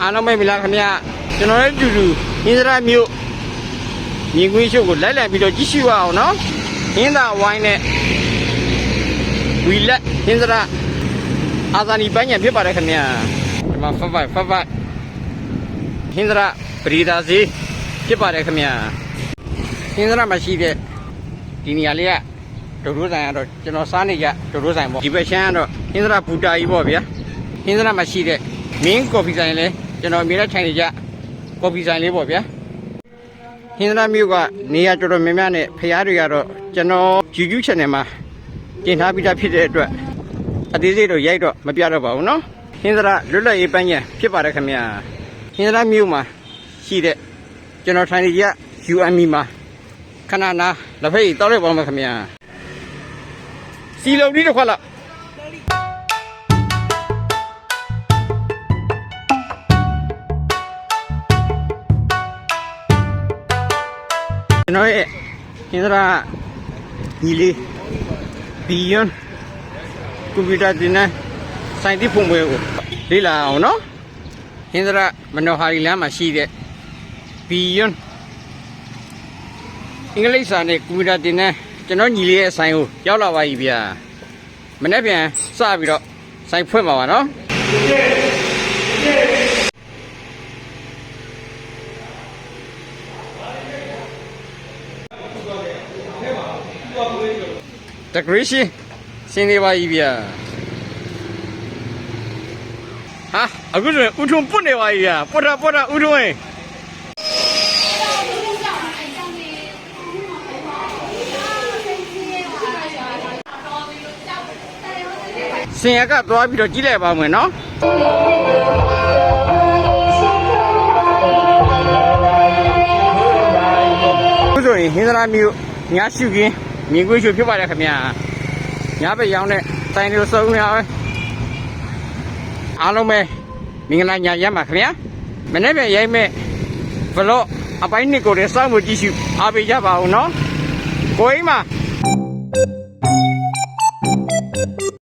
အားလုံးပဲမလားခင်ဗျာကျွန်တော်လည်းတူတူဟင်းစရာမြို့မြင်ကွင်းရှုပ်ကိုလိုက်လိုက်ပြီးတော့ကြည့်ရှုရအောင်နော်ဟင်းသာဝိုင်းနဲ့ဝီလက်ဟင်းစရာအာဇာနီပန်းညံဖြစ်ပါတယ်ခင်ဗျာဒီမှာဖတ်ဖတ်ဖတ်ဖတ်ဟင်းစရာပရိဒါစီဖြစ်ပါတယ်ခင်ဗျာဟင်းစရာမှာရှိတဲ့ဒီနေရာလေးကဒုဒုဆိုင်ကတော့ကျွန်တော်စားနေကြဒုဒုဆိုင်ပေါ့ဒီဘက်ရှမ်းကတော့ဟင်းစရာဘူတာကြီးပေါ့ဗျာဟင်းစရမှာရှိတဲ့ မင်းကော်ဖီဆိုင်လဲကျွန်တော်အမြဲတမ်းထိုင်နေကြကော်ဖီဆိုင်လေးပေါ့ဗျာဟင်းစရမြို့ကနေရာတော်တော်များများနဲ့ဖရားတွေကတော့ကျွန်တော် YouTube channel မှာတင်ထားပြီးသားဖြစ်တဲ့အတွက်အသေးစိတ်တော့ရိုက်တော့မပြတော့ပါဘူးเนาะဟင်းစရလွတ်လပ်ရေးပန်းညံဖြစ်ပါတယ်ခင်ဗျာဟင်းစရမြို့မှာရှိတဲ့ကျွန်တော်ထိုင်နေကြ UME မှာခဏနာလက်ဖက်ရည်တောက်လိုက်ပါမယ်ခင်ဗျာစီလုံးဒီတစ်ခွက်လောက် ကျွန်တော်ရဲ့ဟင်္ဒရာညီလေးဘီယွန်ကွန်ပျူတာတင်တဲ့စိုင်းတိဖုံပွဲကိုလေ့လာအောင်နော်ဟင်္ဒရာမနောဟာရီလမ်းမှာရှိတဲ့ဘီယွန်အင်္ဂလိပ်စာနဲ့ကွန်ပျူတာတင်တဲ့ကျွန်တော်ညီလေးရဲ့ဆိုင်ကိုရောက်လာပါပြီဗျာမနေ့ပြန်စပြီးတော့ဆိုင်ဖွင့်ပါပါနော် decoration ဆင်းနေပါပြီဗျာဟာအခုဆိုရင်ဥထုံပွတ်နေပါပြီဗျာပွတ်တာပွတ်တာဥထုံရင်စင်ရကသွားပြီးတော့ကြည့်လိုက်ပါမယ်နော်အခုဆိုရင်ဟင်္ဒရာမြို့ညရှုခင်း မြင်ကွင်းရှုဖြစ်ပါတယ်ခင်ဗျာညဘက်ရောင်းတဲ့တိုင်တွေစုံနေအောင်အားလုံးပဲမင်္ဂလာညရမ်းပါခင်ဗျာမနေ့ပြန်ရိုက်မဲ့ဗလော့အပိုင်းနှစ်ကိုလည်းစောင့်ဖို့ကြည့်ရှုအားပေးကြပါဦးနော်ကိုအိမ်မှာ